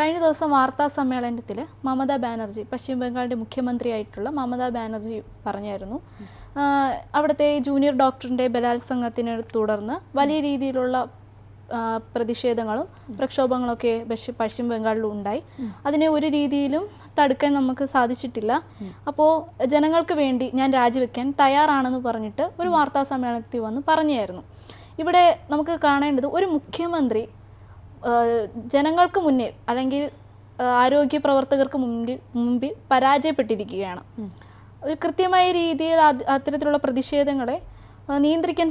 കഴിഞ്ഞ ദിവസം വാർത്താ സമ്മേളനത്തിൽ മമതാ ബാനർജി പശ്ചിമ ബംഗാളിന്റെ മുഖ്യമന്ത്രിയായിട്ടുള്ള മമതാ ബാനർജി പറഞ്ഞായിരുന്നു. അവിടുത്തെ ജൂനിയർ ഡോക്ടറിന്റെ ബലാത്സംഗത്തിനെ തുടർന്ന് വലിയ രീതിയിലുള്ള പ്രതിഷേധങ്ങളും പ്രക്ഷോഭങ്ങളൊക്കെ പശ്ചി- പശ്ചിമ ബംഗാളിൽ ഉണ്ടായി. അതിനെ ഒരു രീതിയിലും തടുക്കാൻ നമുക്ക് സാധിച്ചിട്ടില്ല. അപ്പോൾ ജനങ്ങൾക്ക് വേണ്ടി ഞാൻ രാജിവെക്കാൻ തയ്യാറാണെന്ന് പറഞ്ഞിട്ട് ഒരു വാർത്താ സമ്മേളനത്തിൽ വന്ന് പറഞ്ഞായിരുന്നു. ഇവിടെ നമുക്ക് കാണേണ്ടത് ഒരു മുഖ്യമന്ത്രി ജനങ്ങൾക്ക് മുന്നിൽ അല്ലെങ്കിൽ ആരോഗ്യ പ്രവർത്തകർക്ക് മുമ്പിൽ മുമ്പിൽ പരാജയപ്പെട്ടിരിക്കുകയാണ്. ഒരു കൃത്യമായ രീതിയിൽ അത് അത്തരത്തിലുള്ള പ്രതിഷേധങ്ങളെ നിയന്ത്രിക്കാൻ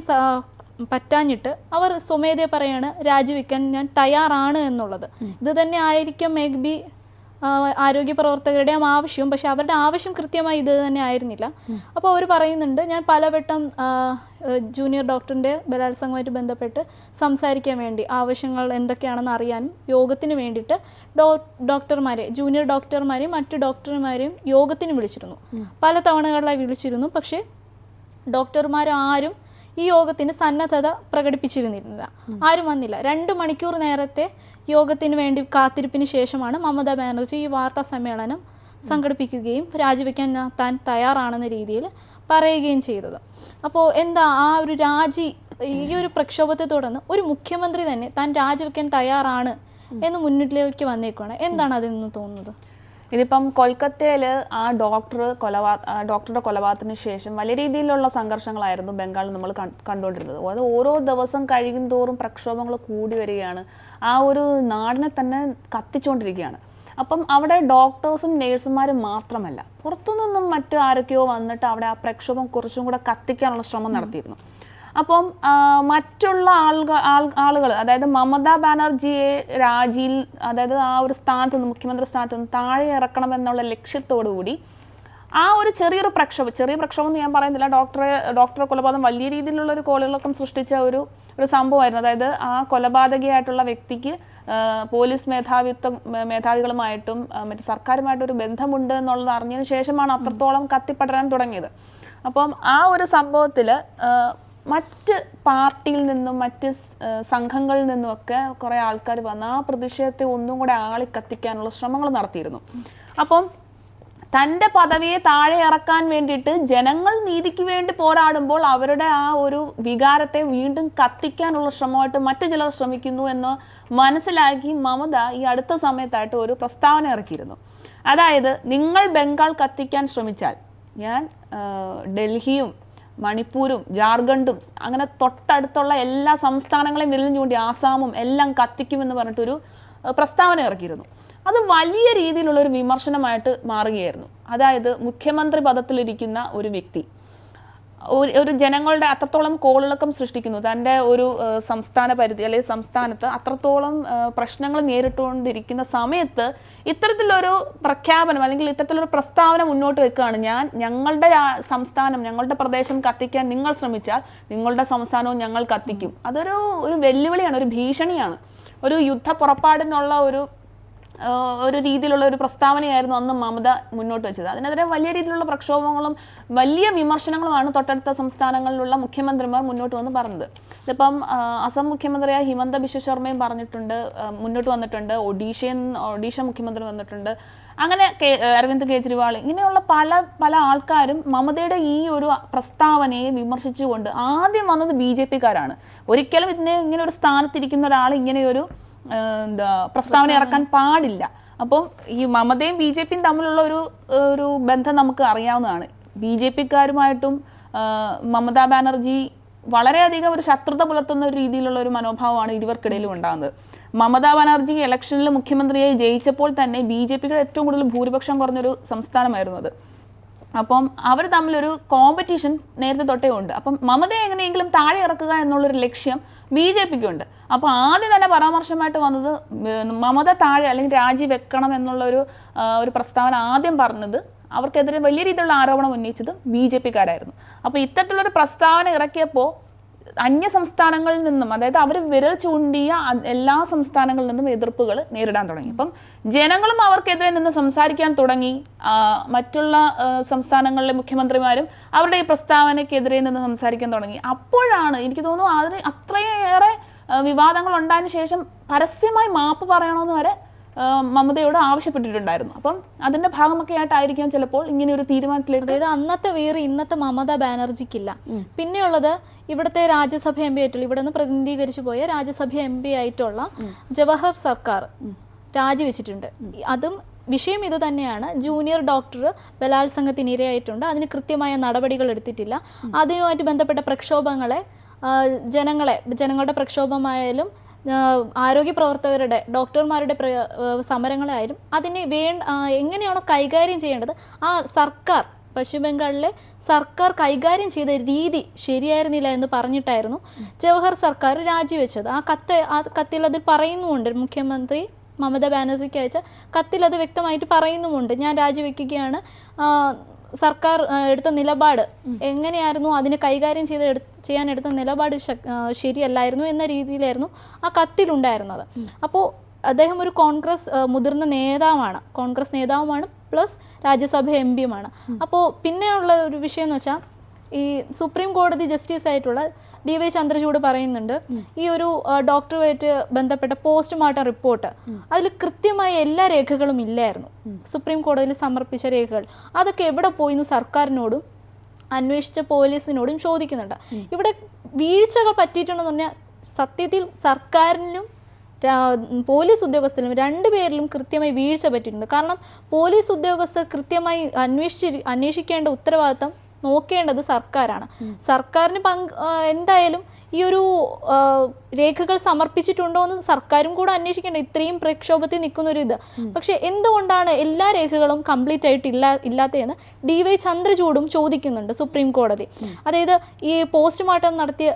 പറ്റാഞ്ഞിട്ട് അവർ സ്വമേധയെ പറയാണ് രാജിവെക്കാൻ ഞാൻ തയ്യാറാണ് എന്നുള്ളത്. ഇത് തന്നെ ആയിരിക്കും മേ ബി ആരോഗ്യ പ്രവർത്തകരുടെയും ആവശ്യവും പക്ഷെ അവരുടെ ആവശ്യം കൃത്യമായി ഇത് തന്നെ ആയിരുന്നില്ല. അപ്പോൾ അവർ പറയുന്നുണ്ട് ഞാൻ പലവട്ടം ജൂനിയർ ഡോക്ടറിന്റെ ബലാത്സംഗമായിട്ട് ബന്ധപ്പെട്ട് സംസാരിക്കാൻ വേണ്ടി ആവശ്യങ്ങൾ എന്തൊക്കെയാണെന്ന് അറിയാനും യോഗത്തിന് വേണ്ടിയിട്ട് ഡോക്ടർമാരെ ജൂനിയർ ഡോക്ടർമാരെയും മറ്റു ഡോക്ടർമാരെയും യോഗത്തിന് വിളിച്ചിരുന്നു. പല തവണകളിലായി വിളിച്ചിരുന്നു പക്ഷേ ഡോക്ടർമാരും ഈ യോഗത്തിന് സന്നദ്ധത പ്രകടിപ്പിച്ചിരുന്നില്ല ആരും വന്നില്ല. രണ്ട് മണിക്കൂർ നേരത്തെ യോഗത്തിന് വേണ്ടി കാത്തിരിപ്പിന് ശേഷമാണ് മമതാ ബാനർജി ഈ വാർത്താ സമ്മേളനം സംഘടിപ്പിക്കുകയും രാജിവെക്കാൻ താൻ തയ്യാറാണെന്ന രീതിയിൽ പറയുകയും ചെയ്തത്. അപ്പോൾ എന്താ ആ ഒരു രാജി ഈ ഒരു പ്രക്ഷോഭത്തെ തുടർന്ന് ഒരു മുഖ്യമന്ത്രി തന്നെ താൻ രാജിവെക്കാൻ തയ്യാറാണ് എന്ന് മുന്നിലേക്ക് വന്നേക്കുവാണ്. എന്താണ് അതിൽ നിന്ന് തോന്നുന്നത്? ഇതിപ്പം കൊൽക്കത്തയിൽ ആ ഡോക്ടർ കൊലപാ ഡോക്ടറുടെ കൊലപാതകത്തിന് ശേഷം വലിയ രീതിയിലുള്ള സംഘർഷങ്ങളായിരുന്നു ബംഗാളിൽ നമ്മൾ കണ്ടുകൊണ്ടിരുന്നത്. അത് ഓരോ ദിവസം കഴിയും തോറും പ്രക്ഷോഭങ്ങൾ കൂടി വരികയാണ്. ആ ഒരു നാടിനെ തന്നെ കത്തിച്ചുകൊണ്ടിരിക്കുകയാണ് അപ്പം അവിടെ ഡോക്ടേഴ്സും നേഴ്സുമാരും മാത്രമല്ല പുറത്തുനിന്നും മറ്റു ആരൊക്കെയോ വന്നിട്ട് അവിടെ ആ പ്രക്ഷോഭം കുറച്ചും കൂടെ കത്തിക്കാനുള്ള ശ്രമം നടത്തിയിരുന്നു. അപ്പം മറ്റുള്ള ആളുകൾ ആളുകൾ അതായത് മമതാ ബാനർജിയെ രാജിയിൽ അതായത് ആ ഒരു സ്ഥാനത്ത് നിന്ന് മുഖ്യമന്ത്രി സ്ഥാനത്ത് നിന്ന് താഴെ ഇറക്കണം എന്നുള്ള ലക്ഷ്യത്തോടു കൂടി ആ ഒരു ചെറിയൊരു പ്രക്ഷോഭം ചെറിയ പ്രക്ഷോഭം എന്ന് ഞാൻ പറയുന്നില്ല. ഡോക്ടറെ ഡോക്ടറെ കൊലപാതകം വലിയ രീതിയിലുള്ള ഒരു കോളിളക്കം സൃഷ്ടിച്ച ഒരു ഒരു സംഭവമായിരുന്നു. അതായത് ആ കൊലപാതകയായിട്ടുള്ള വ്യക്തിക്ക് പോലീസ് മേധാവിത്വം മേധാവികളുമായിട്ടും മറ്റു സർക്കാരുമായിട്ടും ഒരു ബന്ധമുണ്ട് എന്നുള്ളത് അറിഞ്ഞതിന് ശേഷമാണ് അത്രത്തോളം കത്തിപ്പടരാൻ തുടങ്ങിയത്. അപ്പം ആ ഒരു സംഭവത്തിൽ മറ്റ് പാർട്ടിയിൽ നിന്നും മറ്റ് സംഘങ്ങളിൽ നിന്നും ഒക്കെ കുറേ ആൾക്കാർ വന്ന് ആ പ്രതിഷേധത്തെ ഒന്നും കൂടെ ആളി കത്തിക്കാനുള്ള ശ്രമങ്ങൾ നടത്തിയിരുന്നു. അപ്പം തന്റെ പദവിയെ താഴെ ഇറക്കാൻ വേണ്ടിയിട്ട് ജനങ്ങൾ നീതിക്ക് വേണ്ടി പോരാടുമ്പോൾ അവരുടെ ആ ഒരു വികാരത്തെ വീണ്ടും കത്തിക്കാനുള്ള ശ്രമമായിട്ട് മറ്റു ചിലർ ശ്രമിക്കുന്നു എന്ന് മനസ്സിലാക്കി മമത ഈ അടുത്ത സമയത്തായിട്ട് ഒരു പ്രസ്താവന ഇറക്കിയിരുന്നു. അതായത് നിങ്ങൾ ബംഗാൾ കത്തിക്കാൻ ശ്രമിച്ചാൽ ഞാൻ ഡൽഹിയും മണിപ്പൂരും ജാർഖണ്ഡും അങ്ങനെ തൊട്ടടുത്തുള്ള എല്ലാ സംസ്ഥാനങ്ങളെയും വിരലും ചൂണ്ടി ആസാമും എല്ലാം കത്തിക്കുമെന്ന് പറഞ്ഞിട്ടൊരു പ്രസ്താവന ഇറക്കിയിരുന്നു. അത് വലിയ രീതിയിലുള്ള ഒരു വിമർശനമായിട്ട് മാറുകയായിരുന്നു. അതായത് മുഖ്യമന്ത്രി പദത്തിലിരിക്കുന്ന ഒരു വ്യക്തി ഒരു ജനങ്ങളുടെ അത്രത്തോളം കോളിളക്കം സൃഷ്ടിക്കുന്നു. തന്റെ ഒരു സംസ്ഥാന പരിധി അല്ലെങ്കിൽ സംസ്ഥാനത്ത് അത്രത്തോളം പ്രശ്നങ്ങൾ നേരിട്ടുകൊണ്ടിരിക്കുന്ന സമയത്ത് ഇത്തരത്തിലൊരു പ്രഖ്യാപനം അല്ലെങ്കിൽ ഇത്തരത്തിലൊരു പ്രസ്താവന മുന്നോട്ട് വെക്കുകയാണ്. ഞാൻ ഞങ്ങളുടെ സംസ്ഥാനം ഞങ്ങളുടെ പ്രദേശം കത്തിക്കാൻ നിങ്ങൾ ശ്രമിച്ചാൽ നിങ്ങളുടെ സംസ്ഥാനവും ഞങ്ങൾ കത്തിക്കും. അതൊരു ഒരു വെല്ലുവിളിയാണ് ഒരു ഭീഷണിയാണ്. ഒരു യുദ്ധ പുറപ്പാടിനുള്ള ഒരു ഒരു രീതിയിലുള്ള ഒരു പ്രസ്താവനയായിരുന്നു അന്ന് മമത മുന്നോട്ട് വെച്ചത്. അതിനെതിരെ വലിയ രീതിയിലുള്ള പ്രക്ഷോഭങ്ങളും വലിയ വിമർശനങ്ങളുമാണ് തൊട്ടടുത്ത സംസ്ഥാനങ്ങളിലുള്ള മുഖ്യമന്ത്രിമാർ മുന്നോട്ട് വന്ന് പറഞ്ഞത്. ഇതിപ്പം അസം മുഖ്യമന്ത്രിയായ ഹിമന്ത ബിശ്വ ശർമ്മയും പറഞ്ഞിട്ടുണ്ട് മുന്നോട്ട് വന്നിട്ടുണ്ട് ഒഡീഷയിൽ ഒഡീഷ മുഖ്യമന്ത്രി വന്നിട്ടുണ്ട്. അങ്ങനെ അരവിന്ദ് കെജ്രിവാൾ ഇങ്ങനെയുള്ള പല പല ആൾക്കാരും മമതയുടെ ഈ ഒരു പ്രസ്താവനയെ വിമർശിച്ചുകൊണ്ട് ആദ്യം വന്നത് ബി ജെ പിക്കാരാണ്. ഒരിക്കലും ഇതിനെ ഇങ്ങനെ ഒരു സ്ഥാനത്തിരിക്കുന്ന ഒരാൾ ഇങ്ങനെയൊരു എന്താ പ്രസ്താവന ഇറക്കാൻ പാടില്ല. അപ്പം ഈ മമതയും ബി ജെ പിയും തമ്മിലുള്ള ഒരു ഒരു ബന്ധം നമുക്ക് അറിയാവുന്നതാണ്. ബി ജെ പിക്കാരുമായിട്ടും മമതാ ബാനർജി വളരെയധികം ഒരു ശത്രുത പുലർത്തുന്ന ഒരു രീതിയിലുള്ള ഒരു മനോഭാവമാണ് ഇരുവർക്കിടയിലും ഉണ്ടാകുന്നത് മമതാ ബാനർജി ഇലക്ഷനിൽ മുഖ്യമന്ത്രിയായി ജയിച്ചപ്പോൾ തന്നെ ബി ജെ പിയുടെ ഏറ്റവും കൂടുതൽ ഭൂരിപക്ഷം കുറഞ്ഞൊരു സംസ്ഥാനമായിരുന്നു അത്. അപ്പം അവർ തമ്മിലൊരു കോമ്പറ്റീഷൻ നേരത്തെ തൊട്ടേ ഉണ്ട്. അപ്പം മമതയെ എങ്ങനെയെങ്കിലും താഴെ ഇറക്കുക എന്നുള്ളൊരു ലക്ഷ്യം ബി ജെ പിക്ക് ഉണ്ട് അപ്പോൾ ആദ്യം തന്നെ പരാമർശമായിട്ട് വന്നത് മമത താഴെ അല്ലെങ്കിൽ രാജി വെക്കണം എന്നുള്ളൊരു ഒരു ഒരു പ്രസ്താവന ആദ്യം പറഞ്ഞത് അവർക്കെതിരെ വലിയ രീതിയിലുള്ള ആരോപണം ഉന്നയിച്ചത് ബി ജെ പിക്കാരായിരുന്നു. അപ്പോൾ ഇത്തരത്തിലുള്ളൊരു പ്രസ്താവന ഇറക്കിയപ്പോൾ അന്യ സംസ്ഥാനങ്ങളിൽ നിന്നും അതായത് അവർ വിരൽ ചൂണ്ടിയ എല്ലാ സംസ്ഥാനങ്ങളിൽ നിന്നും എതിർപ്പുകൾ നേരിടാൻ തുടങ്ങി. അപ്പം ജനങ്ങളും അവർക്കെതിരെ നിന്ന് സംസാരിക്കാൻ തുടങ്ങി. മറ്റുള്ള സംസ്ഥാനങ്ങളിലെ മുഖ്യമന്ത്രിമാരും അവരുടെ ഈ പ്രസ്താവനയ്ക്കെതിരെ നിന്ന് സംസാരിക്കാൻ തുടങ്ങി. അപ്പോഴാണ് എനിക്ക് തോന്നുന്നു അതിന് അത്രയേറെ വിവാദങ്ങൾ ഉണ്ടായതിനു ശേഷം പരസ്യമായി മാപ്പ് പറയണമെന്ന് വരെ മമതയോട് ആവശ്യപ്പെട്ടിട്ടുണ്ടായിരുന്നു. അപ്പം അതിന്റെ ഭാഗമൊക്കെ ആയിട്ടായിരിക്കാം ചിലപ്പോൾ ഇങ്ങനെ ഒരു തീരുമാനത്തിലേക്ക് അതായത് അന്നത്തെ വേറെ ഇന്നത്തെ മമത ബാനർജിക്കില്ല. പിന്നെയുള്ളത് ഇവിടുത്തെ രാജ്യസഭ എം പി ആയിട്ടുള്ള ഇവിടെ നിന്ന് പ്രതിനിധീകരിച്ചു പോയ രാജ്യസഭ എം പി ആയിട്ടുള്ള ജവഹർ സർക്കാർ രാജിവെച്ചിട്ടുണ്ട്. അതും വിഷയം ഇത് തന്നെയാണ്. ജൂനിയർ ഡോക്ടർ ബലാത്സംഗത്തിന് ഇരയായിട്ടുണ്ട് അതിന് കൃത്യമായ നടപടികൾ എടുത്തിട്ടില്ല. അതുമായിട്ട് ബന്ധപ്പെട്ട പ്രക്ഷോഭങ്ങളെ ജനങ്ങളെ ജനങ്ങളുടെ പ്രക്ഷോഭമായാലും ആരോഗ്യ പ്രവർത്തകരുടെ ഡോക്ടർമാരുടെ സമരങ്ങളായാലും അതിനെ വേ എങ്ങനെയാണോ കൈകാര്യം ചെയ്യേണ്ടത് ആ സർക്കാർ പശ്ചിമ ബംഗാളിലെ സർക്കാർ കൈകാര്യം ചെയ്ത രീതി ശരിയായിരുന്നില്ല എന്ന് പറഞ്ഞിട്ടായിരുന്നു ജവഹർ സർക്കാർ രാജിവെച്ചത്. ആ കത്ത് ആ കത്തിൽ അത് പറയുന്നുമുണ്ട്. മുഖ്യമന്ത്രി മമത ബാനർജിക്ക് അയച്ച കത്തിൽ അത് വ്യക്തമായിട്ട് പറയുന്നുമുണ്ട്. ഞാൻ രാജിവെക്കുകയാണ്. സർക്കാർ എടുത്ത നിലപാട് എങ്ങനെയായിരുന്നു? അതിനെ കൈകാര്യം ചെയ്ത് ചെയ്യാൻ എടുത്ത നിലപാട് ശരിയല്ലായിരുന്നു എന്ന രീതിയിലായിരുന്നു ആ കത്തിലുണ്ടായിരുന്നത്. അപ്പോൾ അദ്ദേഹം ഒരു കോൺഗ്രസ് മുതിർന്ന നേതാവാണ്. കോൺഗ്രസ് നേതാവുമാണ് പ്ലസ് രാജ്യസഭ എം പിയുമാണ്. അപ്പോൾ പിന്നെയുള്ള ഒരു വിഷയം എന്ന് വെച്ചാൽ ഈ സുപ്രീം കോടതി ജസ്റ്റിസ് ആയിട്ടുള്ള ഡി വൈ ചന്ദ്രചൂട് പറയുന്നുണ്ട് ഈ ഒരു ഡോക്ടറുമായിട്ട് ബന്ധപ്പെട്ട പോസ്റ്റ്മോർട്ടം റിപ്പോർട്ട് അതിൽ കൃത്യമായ എല്ലാ രേഖകളും ഇല്ലായിരുന്നു. സുപ്രീം കോടതിയിൽ സമർപ്പിച്ച രേഖകൾ. അതൊക്കെ എവിടെ പോയി എന്ന് സർക്കാരിനോടും അന്വേഷിച്ച പോലീസിനോടും ചോദിക്കുന്നുണ്ട്. ഇവിടെ വീഴ്ചകൾ പറ്റിയിട്ടുണ്ടെന്ന് പറഞ്ഞാൽ സത്യത്തിൽ സർക്കാരിനും പോലീസ് ഉദ്യോഗസ്ഥരും രണ്ടുപേരിലും കൃത്യമായി വീഴ്ച പറ്റിയിട്ടുണ്ട്. കാരണം പോലീസ് ഉദ്യോഗസ്ഥർ കൃത്യമായി അന്വേഷിച്ച് അന്വേഷിക്കേണ്ട ഉത്തരവാദിത്തം നോക്കേണ്ടത് സർക്കാരാണ്. സർക്കാരിന് പങ്ക് എന്തായാലും ഈ ഒരു രേഖകൾ സമർപ്പിച്ചിട്ടുണ്ടോ എന്ന് സർക്കാരും കൂടെ അന്വേഷിക്കേണ്ട. ഇത്രയും പ്രക്ഷോഭത്തിൽ നിൽക്കുന്ന ഒരു ഇത്. പക്ഷെ എന്തുകൊണ്ടാണ് എല്ലാ രേഖകളും കംപ്ലീറ്റ് ആയിട്ട് ഇല്ല ഇല്ലാത്തതെന്ന് ഡി വൈ ചന്ദ്രചൂഡും ചോദിക്കുന്നുണ്ട് സുപ്രീം കോടതി. അതായത് ഈ പോസ്റ്റ്മോർട്ടം നടത്തിയ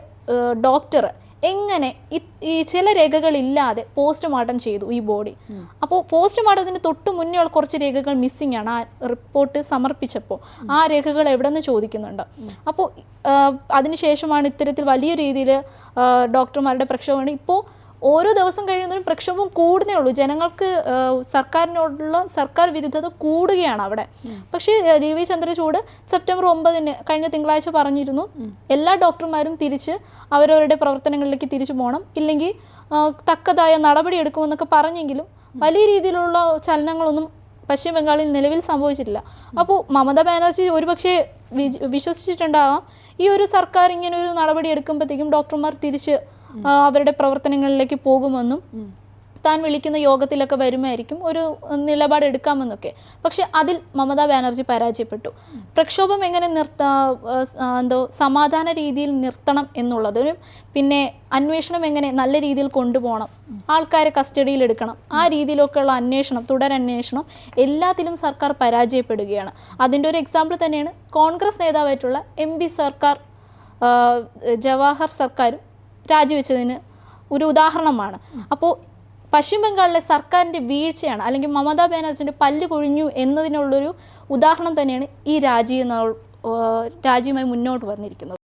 ഡോക്ടർ എങ്ങനെ ഈ ചില രേഖകളില്ലാതെ പോസ്റ്റ്മോർട്ടം ചെയ്തു ഈ ബോഡി. അപ്പോൾ പോസ്റ്റ്മോർട്ടത്തിന് തൊട്ട് മുന്നേ ഉള്ള കുറച്ച് രേഖകൾ മിസ്സിംഗ് ആണ്. ആ റിപ്പോർട്ട് സമർപ്പിച്ചപ്പോൾ ആ രേഖകൾ എവിടെ നിന്ന് ചോദിക്കുന്നുണ്ട് അപ്പോൾ അതിനുശേഷമാണ് ഇത്തരത്തിൽ വലിയ രീതിയിൽ ഡോക്ടർമാരുടെ പ്രക്ഷോഭമാണ്. ഇപ്പോൾ ഓരോ ദിവസം കഴിയുന്നതും പ്രക്ഷോഭം കൂടുന്നേ ഉള്ളൂ. ജനങ്ങൾക്ക് സർക്കാരിനോടുള്ള സർക്കാർ വിരുദ്ധത കൂടുകയാണ് അവിടെ. പക്ഷേ ഡി വി ചന്ദ്രചൂഡ് സെപ്റ്റംബർ ഒമ്പതിന് കഴിഞ്ഞ തിങ്കളാഴ്ച പറഞ്ഞിരുന്നു എല്ലാ ഡോക്ടർമാരും തിരിച്ച് അവരവരുടെ പ്രവർത്തനങ്ങളിലേക്ക് തിരിച്ചു പോകണം ഇല്ലെങ്കിൽ തക്കതായ നടപടി എടുക്കുമെന്നൊക്കെ പറഞ്ഞെങ്കിലും വലിയ രീതിയിലുള്ള ചലനങ്ങളൊന്നും പശ്ചിമ ബംഗാളിൽ നിലവിൽ സംഭവിച്ചിട്ടില്ല. അപ്പോൾ മമത ബാനർജി ഒരുപക്ഷെ വിശ്വസിച്ചിട്ടുണ്ടാവാം. ഈ ഒരു സർക്കാർ ഇങ്ങനെ ഒരു നടപടി എടുക്കുമ്പോഴത്തേക്കും ഡോക്ടർമാർ തിരിച്ച് അവരുടെ പ്രവർത്തനങ്ങളിലേക്ക് പോകുമെന്നും താൻ വിളിക്കുന്ന യോഗത്തിലൊക്കെ വരുമായിരിക്കും ഒരു നിലപാട് എടുക്കാമെന്നൊക്കെ. പക്ഷെ അതിൽ മമതാ ബാനർജി പരാജയപ്പെട്ടു. പ്രക്ഷോഭം എങ്ങനെ നിർത്ത എന്തോ സമാധാന രീതിയിൽ നിർത്തണം എന്നുള്ളതിനും പിന്നെ അന്വേഷണം എങ്ങനെ നല്ല രീതിയിൽ കൊണ്ടുപോകണം ആൾക്കാരെ കസ്റ്റഡിയിൽ എടുക്കണം ആ രീതിയിലൊക്കെയുള്ള അന്വേഷണം തുടരന്വേഷണം എല്ലാത്തിലും സർക്കാർ പരാജയപ്പെടുകയാണ്. അതിന്റെ ഒരു എക്സാമ്പിൾ തന്നെയാണ് കോൺഗ്രസ് നേതാവായിട്ടുള്ള എം സർക്കാർ ജവാഹർ സർക്കാരും രാജിവെച്ചതിന് ഒരു ഉദാഹരണമാണ്. അപ്പോൾ പശ്ചിമ ബംഗാളിലെ സർക്കാരിന്റെ വീഴ്ചയാണ് അല്ലെങ്കിൽ മമതാ ബാനർജിന്റെ പല്ല് കൊഴിഞ്ഞു എന്നതിനുള്ളൊരു ഉദാഹരണം തന്നെയാണ് ഈ രാജി എന്ന രാജിയുമായി മുന്നോട്ട് വന്നിരിക്കുന്നത്.